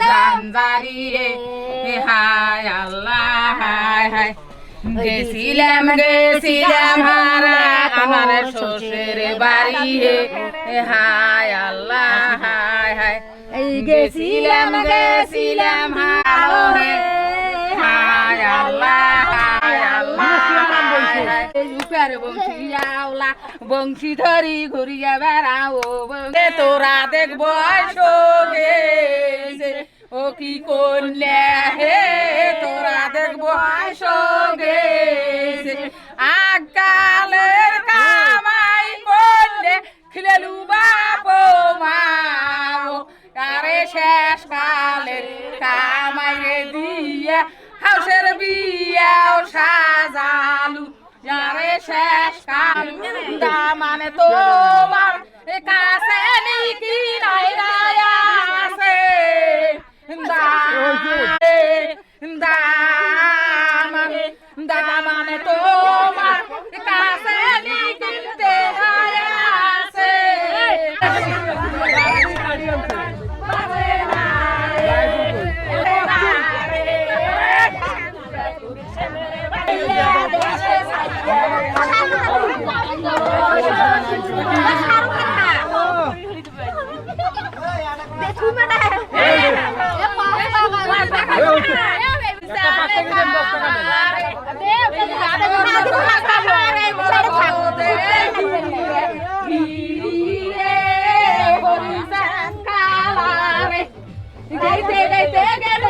জানজারি হায় আল্লাহ হায় হায়। গেছিলাম গেছিলাম হারা আমার শ্বশুর বাড়ি হে। হায় আল্লাহ হায় হায়। গেছিলাম গেছিলাম হালো হায় বংশী আওলা, বংশী ধরি ঘুরিয়া বেড়াও তোরা দেখব শোকে ও কি করলে? হে তোরা দেখব শোকে আকালের কামাই করলে খিলেলু বাপ মাও আরে শেষ কালের কামাই দিয়া, হাউসের বিয়াও আরে শেষ কাল। মানে তোমার কাছে নিকি নাই রায়া আছে। দামানে দামানে তোমার কাছে আছে। গাইতে গাইতে E quem tem, quem tem, quem